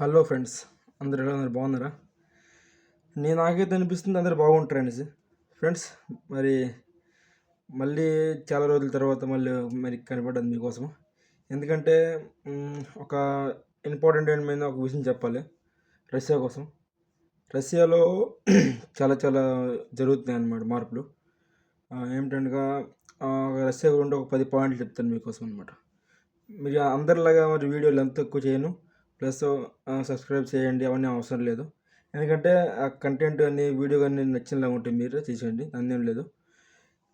Hello friends అందరు ఎలా ఉన్నారు? బాగున్నారా? నేను నాకైతే అనిపిస్తుంది అందరు బాగుంటారు అనేసి. ఫ్రెండ్స్ మరి మళ్ళీ చాలా రోజుల తర్వాత మళ్ళీ మరి కనపడ్డది మీకోసం ఎందుకంటే ఒక ఇంపార్టెంట్ మీద ఒక విషయం చెప్పాలి. రష్యా కోసం. రష్యాలో చాలా చాలా జరుగుతున్నాయి అన్నమాట మార్పులు. ఏమిటంటే ఏమిటనగా రష్యా గురించి ఒక పది పాయింట్లు చెప్తాను మీకోసం అనమాట మీరు అందరిలాగా మరి వీడియోలు ఎంత ఎక్కువ చేయను. ప్లస్ సబ్స్క్రైబ్ చేయండి అవన్నీ అవసరం లేదు. ఎందుకంటే ఆ కంటెంట్ కానీ వీడియో కానీ నచ్చినలా ఉంటే మీరు చేసేయండి అందేం లేదు.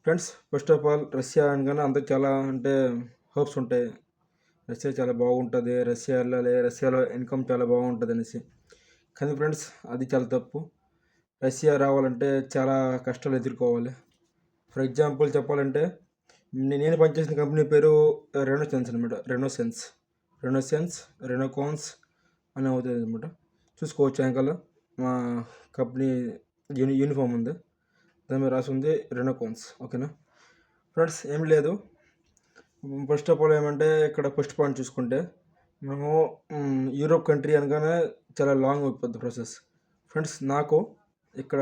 Friends first of all Russia అనగానే అందరికి చాలా అంటే హోప్స్ ఉంటాయి. రష్యా చాలా బాగుంటుంది రష్యా వెళ్ళాలి రష్యాలో ఇన్కమ్ చాలా బాగుంటుంది అనేసి. కానీ ఫ్రెండ్స్ అది చాలా తప్పు. రష్యా రావాలంటే చాలా కష్టాలు ఎదుర్కోవాలి. ఫర్ ఎగ్జాంపుల్ చెప్పాలంటే నేను పనిచేసిన కంపెనీ పేరు రెనోసెన్స్ అనమాట రెనోసెన్స్ రెనోసెన్స్ రెనోకాన్స్ అని అవుతుంది అనమాట చూసుకోవచ్చు వెనకాల. మా కంపెనీ యూని యూనిఫామ్ ఉంది. దాని మీద రాసి ఉంది రెనోకోన్స్. ఓకేనా? ఫ్రెండ్స్ ఏం లేదు. ఫస్ట్ ఆఫ్ ఆల్ ఏమంటే ఇక్కడ ఫస్ట్ పాయింట్ చూసుకుంటే మనము యూరోప్ కంట్రీ అనగానే చాలా లాంగ్ అయిపోద్ది ప్రాసెస్. ఫ్రెండ్స్ నాకు ఇక్కడ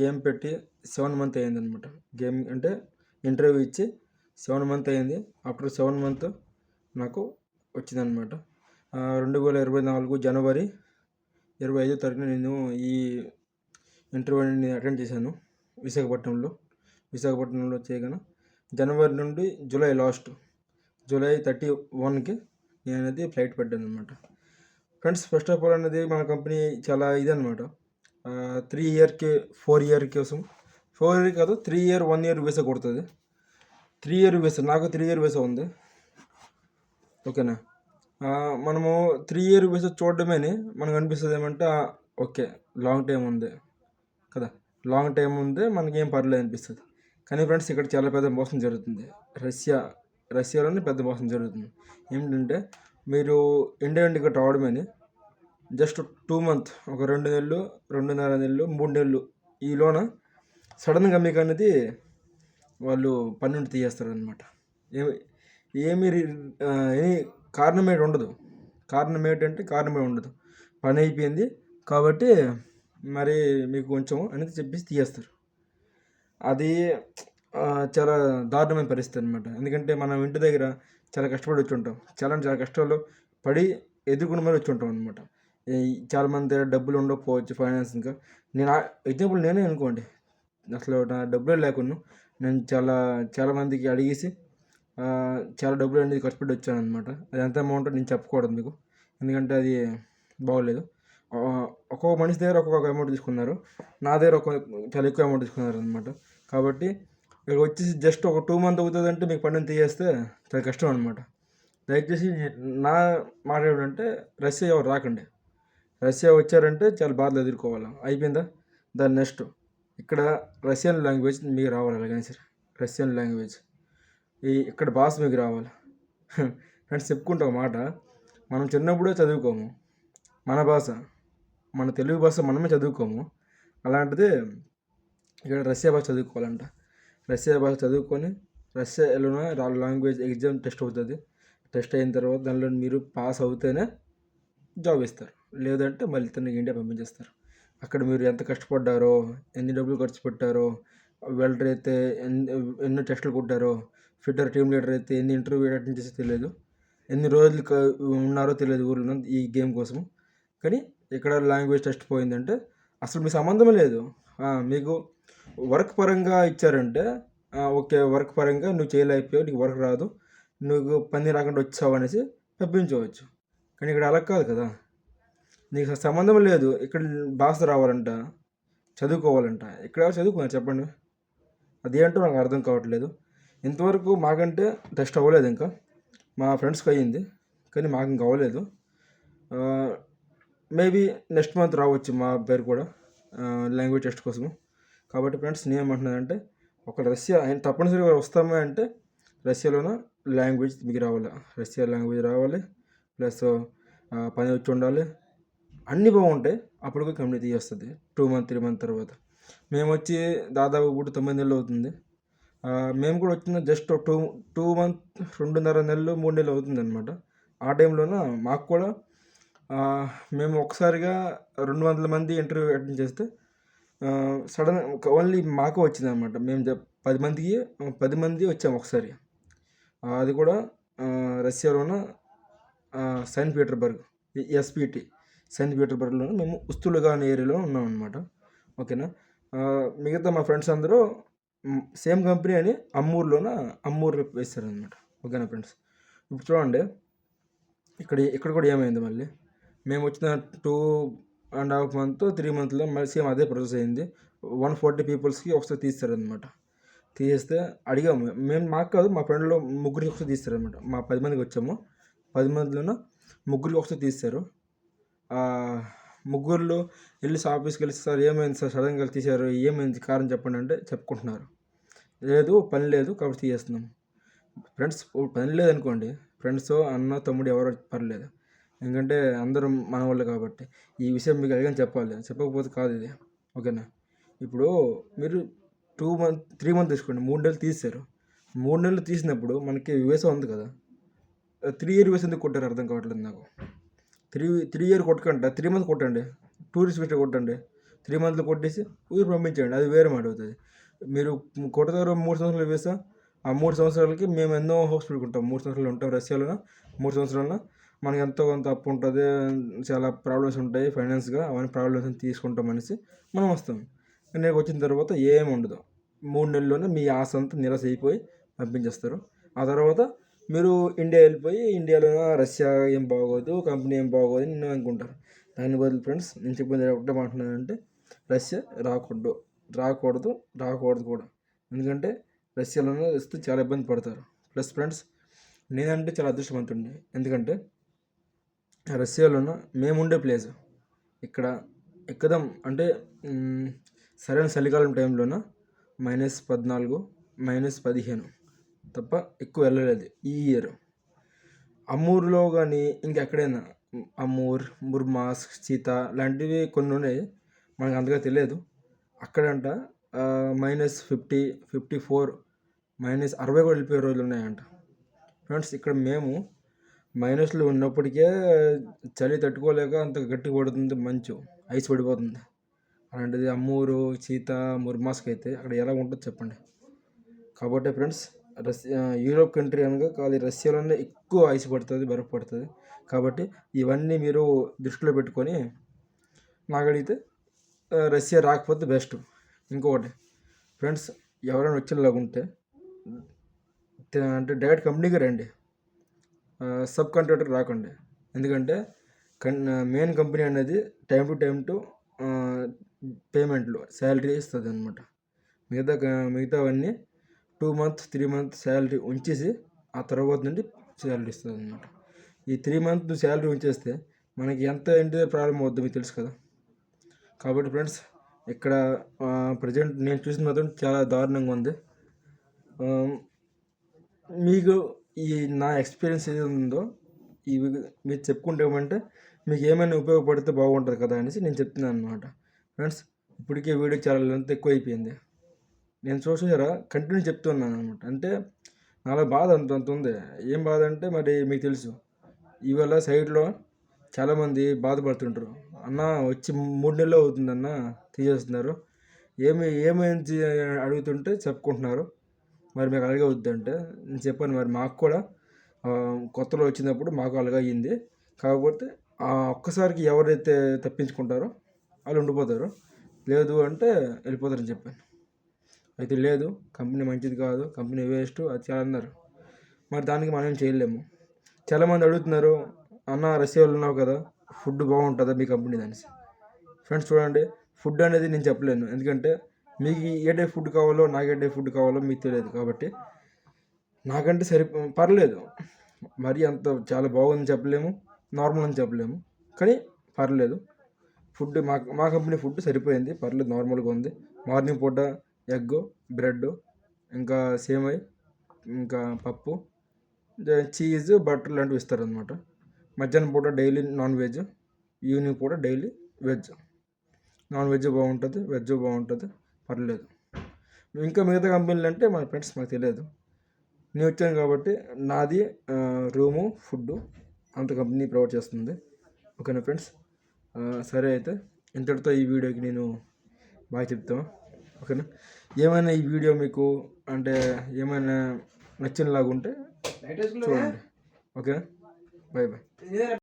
గేమ్ పెట్టి సెవెన్ మంత్ అయ్యింది అనమాట గేమ్ అంటే ఇంటర్వ్యూ ఇచ్చి సెవెన్ మంత్ అయ్యింది ఆఫ్టర్ సెవెన్ మంత్ నాకు వచ్చిందనమాట రెండు వేల ఇరవై నాలుగు జనవరి ఇరవై ఐదో తారీఖున నేను ఈ ఇంటర్వ్యూని అటెండ్ చేశాను విశాఖపట్నంలో. విశాఖపట్నంలో చేయగానే జనవరి నుండి జూలై లాస్ట్ జూలై థర్టీ వన్కి నేను అనేది ఫ్లైట్ పెట్టాను అనమాట ఫ్రెండ్స్ ఫస్ట్ ఆఫ్ ఆల్ అనేది మన కంపెనీ చాలా ఇదనమాట త్రీ ఇయర్కి ఫోర్ ఇయర్ కోసం. ఫోర్ ఇయర్ కాదు three year one year visa కొడుతుంది. త్రీ ఇయర్ వీసా నాకు త్రీ ఇయర్ వీసా ఉంది. ఓకేనా? మనము త్రీ ఇయర్ వీసా చూడడమేని మనకు అనిపిస్తుంది ఏమంటే ఓకే లాంగ్ టైం ఉంది కదా. లాంగ్ టైం ఉంది మనకేం పర్లేదు అనిపిస్తుంది. కానీ ఫ్రెండ్స్ ఇక్కడ చాలా పెద్ద మోసం జరుగుతుంది. రష్యా రష్యాలోనే పెద్ద మోసం జరుగుతుంది. ఏమిటంటే మీరు ఇండియా నుండి ఇక్కడ రావడమేని జస్ట్ టూ మంత్ ఒక రెండు నెలలు రెండున్నర నెలలు మూడు నెలలు ఈలోన సడన్గా మీకు అనేది వాళ్ళు పని తీయేస్తారు అనమాట ఏమి ఏమి ఎనీ కారణం ఏంటి ఉండదు కారణం ఏంటంటే కారణం ఏమి ఉండదు పని అయిపోయింది కాబట్టి మరి మీకు కొంచెం అనేది చెప్పేసి తీయేస్తారు అది చాలా దారుణమైన పరిస్థితి అనమాట ఎందుకంటే మనం ఇంటి దగ్గర చాలా కష్టపడి వచ్చి ఉంటాం చాలా అంటే చాలా కష్టాలు పడి ఎదుర్కొని మరి వచ్చి ఉంటాం అనమాట చాలా మంది దగ్గర డబ్బులు ఉండకపోవచ్చు ఫైనాన్స్ ఇంకా. నేను ఎగ్జాంపుల్ నేనే అనుకోండి. అసలు నా డబ్బులే లేకుండా నేను చాలా చాలా మందికి అడిగేసి చాలా డబ్బులు అనేది ఖర్చు పెట్టి వచ్చాను అనమాట అది ఎంత అమౌంట్ నేను చెప్పకూడదు మీకు. ఎందుకంటే అది బాగోలేదు. ఒక్కొక్క మనిషి దగ్గర ఒక్కొక్క అమౌంట్ తీసుకున్నారు. నా దగ్గర ఒక చాలా ఎక్కువ అమౌంట్ తీసుకున్నారు అనమాట కాబట్టి ఇక్కడ వచ్చేసి జస్ట్ ఒక టూ మంత్ అవుతుంది అంటే మీకు పని తీయేస్తే చాలా కష్టం అనమాట దయచేసి నా మాట ఏమిటంటే రష్యా ఎవరు రాకండి. రష్యా వచ్చారంటే చాలా బాధలు ఎదుర్కోవాలి. అయిపోయిందా? దాని నెక్స్ట్ ఇక్కడ రష్యన్ లాంగ్వేజ్ మీకు రావాలి అలాగని సరే. రష్యన్ లాంగ్వేజ్ ఈ ఇక్కడ భాష మీకు రావాలి. ఫ్రెండ్స్ చెప్పుకుంటాం మాట. మనం చిన్నప్పుడే చదువుకోము. మన భాష మన తెలుగు భాష మనమే చదువుకోము. అలాంటిది ఇక్కడ రష్యా భాష చదువుకోవాలంట. రష్యా భాష చదువుకొని రష్యాలోనే లాంగ్వేజ్ ఎగ్జామ్ టెస్ట్ అవుతుంది. టెస్ట్ అయిన తర్వాత దానిలో మీరు పాస్ అవుతేనే జాబ్ ఇస్తారు. లేదంటే మళ్ళీ తనకి ఇండియా పంపించేస్తారు. అక్కడ మీరు ఎంత కష్టపడ్డారో ఎన్ని డబ్బులు ఖర్చు పెట్టారో వెళ్ళరైతే అయితే ఎన్ని ఎన్ని టెస్టులు కొట్టారో ఫిట్టర్ టీమ్ లీడర్ అయితే ఎన్ని ఇంటర్వ్యూ అటెండ్ చేసి తెలియదు. ఎన్ని రోజులు ఉన్నారో తెలియదు ఊర్లో ఈ గేమ్ కోసం. కానీ ఇక్కడ లాంగ్వేజ్ టెస్ట్ పోయిందంటే అసలు మీ సంబంధమే లేదు. మీకు వర్క్ పరంగా ఇచ్చారంటే ఓకే వర్క్ పరంగా నువ్వు చేయలేకపోయావు నీకు వర్క్ రాదు నువ్వు పని రాకుండా వచ్చావు అనేసి పంపించవచ్చు కానీ ఇక్కడ అలా కాదు కదా. నీకు అసలు సంబంధం లేదు. ఇక్కడ భాష రావాలంట చదువుకోవాలంట. ఇక్కడ చదువుకున్నా చెప్పండి. అదేంటో నాకు అర్థం కావట్లేదు. ఇంతవరకు మాకంటే టెస్ట్ అవ్వలేదు ఇంకా. మా ఫ్రెండ్స్కి అయ్యింది కానీ మాకు ఇంకా అవ్వలేదు. మేబీ నెక్స్ట్ మంత్ రావచ్చు మా పేరు కూడా లాంగ్వేజ్ టెస్ట్ కోసము. కాబట్టి ఫ్రెండ్స్ నేను ఏమంటున్నానంటే ఒక రష్యా ఆయన తప్పనిసరిగా వస్తామే అంటే రష్యాలోన లాంగ్వేజ్ మీకు రావాలి? రష్యా లాంగ్వేజ్ రావాలి ప్లస్ పని వచ్చి ఉండాలి. అన్నీ బాగుంటాయి అప్పటికి కమ్యూనిటీ వస్తుంది టూ మంత్ త్రీ మంత్ తర్వాత. మేము వచ్చి దాదాపు కూడా తొమ్మిది నెలలు అవుతుంది. మేము కూడా వచ్చిన జస్ట్ టూ టూ మంత్ రెండున్నర నెలలు మూడు నెలలు అవుతుందన్నమాట. ఆ టైంలోన మాకు కూడా మేము ఒకసారిగా రెండు వందల మంది ఇంటర్వ్యూ అటెండ్ చేస్తే సడన్ ఓన్లీ మాకు వచ్చిందనమాట మేము పది మందికి పది మంది వచ్చాము ఒకసారి. అది కూడా రష్యాలోన సెయింట్ పీటర్బర్గ్ ఎస్పిటి సెయింట్ పీటర్బర్గ్లో మేము ఉస్తులుగా అనే ఏరియాలో ఉన్నాం అనమాట ఓకేనా మిగతా మా ఫ్రెండ్స్ అందరూ సేమ్ కంపెనీ అని అమ్మూరులోన అమ్మూరు అనమాట ఓకేనా ఫ్రెండ్స్? ఇప్పుడు చూడండి. ఇక్కడ ఇక్కడ కూడా ఏమైంది మళ్ళీ? మేము వచ్చిన two and half month three మంత్లో మళ్ళీ సేమ్ అదే ప్రాసెస్ అయింది. వన్ ఫార్టీ పీపుల్స్కి ఒకసారి తీస్తారనమాట తీసేస్తే అడిగాము. మేము మాకు కాదు మా ఫ్రెండ్లో ముగ్గురికి ఒకసారి తీస్తారనమాట మా పది మందికి వచ్చాము. పది మందిలోనూ ముగ్గురికి ఒకసారి తీస్తారు. ముగ్గురులో వెళ్ళి ఆఫీస్కి వెళ్ళి సార్ ఏమైంది సార్? సడన్గా తీశారు. ఏమైంది? కారణం చెప్పండి అంటే చెప్పుకుంటున్నారు. లేదు పని లేదు కాబట్టి తీసేస్తున్నాం. ఫ్రెండ్స్ పని లేదనుకోండి ఫ్రెండ్స్ అన్న తమ్ముడు ఎవరో పర్లేదు. ఎందుకంటే అందరం మనవాళ్ళు కాబట్టి. ఈ విషయం మీకు అడిగాని చెప్పాలి. చెప్పకపోతే కాదు ఇది. ఓకేనా? ఇప్పుడు మీరు టూ మంత్ త్రీ మంత్ తీసుకోండి. మూడు నెలలు తీశారు మూడు నెలలు తీసినప్పుడు మనకి వివేసం ఉంది కదా. త్రీ ఇయర్ యుఎస్ ఎందుకు కొట్టారు? అర్థం కావట్లేదు నాకు. త్రీ త్రీ ఇయర్ కొట్టకండి. త్రీ మంత్ కొట్టండి. టూరిస్ట్ వీసా కొట్టండి. త్రీ మంత్లు కొట్టేసి ఊరు పంపించండి అది వేరే మాట అవుతుంది. మీరు కోట దగ్గర మూడు సంవత్సరాలు వీసా ఆ మూడు సంవత్సరాలకి మేము ఎన్నో హాస్పిటల్కి పెట్టుకుంటాం మూడు సంవత్సరాలు ఉంటాం రష్యాలో మూడు సంవత్సరాల్లో మనకి ఎంతో కొంత అప్పు ఉంటుంది చాలా ప్రాబ్లమ్స్ ఉంటాయి ఫైనాన్స్గా అవన్నీ ప్రాబ్లమ్స్ తీసుకుంటాం అనేసి మనం వస్తాం. నేను వచ్చిన తర్వాత ఏం ఉండదు. మూడు నెలల్లోనే మీ ఆశ అంతా నిరాశ అయిపోయి పంపించేస్తారు. ఆ తర్వాత మీరు ఇండియా వెళ్ళిపోయి ఇండియాలో రష్యా ఏం బాగోదు కంపెనీ ఏం బాగోదు అని నేను అనుకుంటారు. దాని బదులు ఫ్రెండ్స్ నేను చెప్పింది ఒకటే మాట్లాడానంటే రష్యా రాకూడదు. రాకూడదు రాకూడదు కూడా. ఎందుకంటే రష్యాలోనే వస్తే చాలా ఇబ్బంది పడతారు. ప్లస్ ఫ్రెండ్స్ నేనంటే చాలా అదృష్టవంతుండే ఎందుకంటే రష్యాలోన మేము ఉండే ప్లేస్. ఇక్కడ ఎక్కదాం అంటే సరైన చలికాలం టైంలోన మైనస్ పద్నాలుగు మైనస్ పదిహేను తప్ప ఎక్కువ వెళ్ళలేదు ఈ ఇయర్. అమ్మూరులో కానీ ఇంకెక్కడైనా అమ్మూర్ ముర్మాస్ సీత లాంటివి కొన్ని ఉన్నాయి. మనకు అంతగా తెలియదు. అక్కడంట minus fifty fifty four minus అరవై కూడా వెళ్ళిపోయే రోజులు ఉన్నాయంట. ఫ్రెండ్స్ ఇక్కడ మేము మైనస్లో ఉన్నప్పటికే చలి తట్టుకోలేక అంత గట్టి పడుతుంది మంచు ఐస్ పడిపోతుంది. అలాంటిది అమ్మూరు సీత ముర్మాస్కి అయితే అక్కడ ఎలా ఉంటుందో చెప్పండి. కాబట్టి ఫ్రెండ్స్ రష్యా యూరోప్ కంట్రీ అనగా ఖాళీ రష్యాలోనే ఎక్కువ ఐస్ పడుతుంది బరఫ్ పడుతుంది. కాబట్టి ఇవన్నీ మీరు దృష్టిలో పెట్టుకొని నాకు అడిగితే రష్యా రాకపోతే బెస్ట్ ఇంకొకటి ఫ్రెండ్స్ ఎవరైనా వచ్చేలాగా ఉంటే అంటే డైరెక్ట్ కంపెనీకి రండి. సబ్ కాంట్రాక్టర్ రాకండి. ఎందుకంటే కన్ మెయిన్ కంపెనీ అనేది టైం టు టైం టు పేమెంట్లు శాలరీ ఇస్తుంది అనమాట మిగతా మిగతావన్నీ two months three months salary ఉంచేసి ఆ తర్వాత నుండి శాలరీ ఇస్తుంది అనమాట ఈ త్రీ మంత్ శాలరీ ఉంచేస్తే మనకి ఎంత ఇంటి ప్రాబ్లం అవుద్దో మీకు తెలుసు కదా. కాబట్టి ఫ్రెండ్స్ ఇక్కడ ప్రజెంట్ నేను చూసిన మాత్రం చాలా దారుణంగా ఉంది. మీకు ఈ నా ఎక్స్పీరియన్స్ ఏది ఉందో ఇవి మీరు చెప్పుకుంటామంటే మీకు ఏమైనా ఉపయోగపడితే బాగుంటుంది కదా అనేసి నేను చెప్తున్నాను అనమాట ఫ్రెండ్స్ ఇప్పటికే వీడియో చాలా లెంత్ ఎక్కువ అయిపోయింది నేను చూసారా కంటిన్యూ చెప్తున్నాను అనమాట అంటే నాలో బాధ అంత అంత ఉంది. ఏం బాధ అంటే మరి మీకు తెలుసు. ఇవాళ సైడ్లో చాలామంది బాధపడుతుంటారు. అన్న వచ్చి మూడు నెలలు అవుతుందన్న తీసేస్తున్నారు. ఏమి ఏమైంది అడుగుతుంటే చెప్పుకుంటున్నారు. మరి మీకు అలాగే వద్దంటే నేను చెప్పాను మరి మాకు కూడా. కొత్తలో వచ్చినప్పుడు మాకు అలాగే అయ్యింది. కాకపోతే ఆ ఒక్కసారికి ఎవరైతే తప్పించుకుంటారో వాళ్ళు ఉండిపోతారు. లేదు అంటే వెళ్ళిపోతారని చెప్పాను. అయితే లేదు కంపెనీ మంచిది కాదు కంపెనీ వేస్ట్ అది చాలా అన్నారు. మరి దానికి మనం ఏం చేయలేము. చాలామంది అడుగుతున్నారు అన్న రష్యాలో ఉన్నావు కదా ఫుడ్ బాగుంటుందా మీ కంపెనీ అనేసి ఫ్రెండ్స్ చూడండి ఫుడ్ అనేది నేను చెప్పలేను. ఎందుకంటే మీకు ఏ టైప్ ఫుడ్ కావాలో నాకు ఏ టైప్ ఫుడ్ కావాలో మీకు తెలియదు కాబట్టి నాకంటే సరి పర్లేదు. మరి అంత చాలా బాగుందని చెప్పలేము నార్మల్ అని చెప్పలేము కానీ పర్లేదు. ఫుడ్ మా మా కంపెనీ ఫుడ్ సరిపోయింది పర్లేదు నార్మల్గా ఉంది. మార్నింగ్ పూట ఎగ్ బ్రెడ్ ఇంకా సేమై ఇంకా పప్పు చీజ్ బటర్ లాంటివి ఇస్తారనమాట మధ్యాహ్నం పూట డైలీ నాన్ వెజ్ ఈవినింగ్ పూట డైలీ వెజ్. నాన్ వెజ్ బాగుంటుంది వెజ్ బాగుంటుంది పర్లేదు. ఇంకా మిగతా కంపెనీలు అంటే మా ఫ్రెండ్స్ మాకు తెలియదు. నేను వచ్చాను కాబట్టి నాది రూము ఫుడ్ అంత కంపెనీ ప్రొవైడ్ చేస్తుంది. ఓకేనా ఫ్రెండ్స్? సరే అయితే ఇంతటితో ఈ వీడియోకి నేను బాగా చెప్తాను. ఓకేనా? ఏమైనా ఈ వీడియో మీకు అంటే ఏమైనా నచ్చినలాగా ఉంటే చూడండి. ఓకేనా? Bye bye. Neler